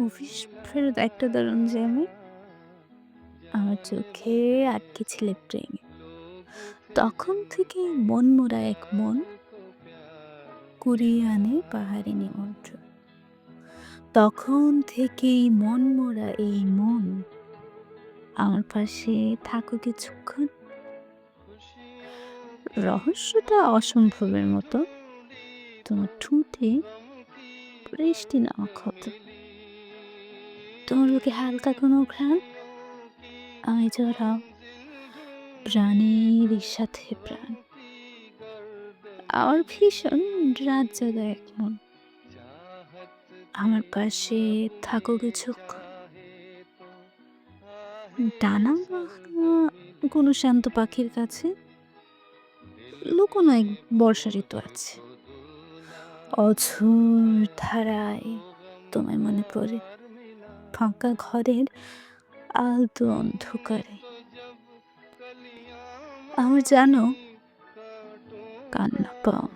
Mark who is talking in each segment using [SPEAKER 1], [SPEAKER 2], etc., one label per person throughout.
[SPEAKER 1] Office ফেরত একটা দারুণ যে আমি। আমার চোখে আটকেছিলে প্রেম। তখন থেকে মনমোরা এক মন, কুড়িয়ে আনে পাহাড়ি নিমন্ত্রণ। তখন থেকেই মনমোরা এই মন, আমার পাশে থাকো কিছুক্ষণ। রহস্যটা অসম্ভবের মতো, তোমার ঠুঁটে বৃষ্টি নামা ক্ষত। তোমার বুকে হালকা কোনো ঘ্রাণ? আমি জড়াও প্রাণের সাথে প্রাণ। আমার ভীষণ রাত জাগা এক মন। আমার পাশে থাকো কিছুক্ষণ ডানা কোনো শান্ত পাখির কাছে লুকোনো এক বর্ষা ঋতু আছে। অঝোর ধারায় তোমায় মনে পড়ে। ফাঁকা ঘরের আলতো অন্ধকারে। আমার জানো কান্না পাও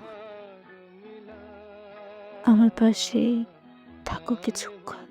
[SPEAKER 1] আমার পাশে থাকো কিছুক্ষণ।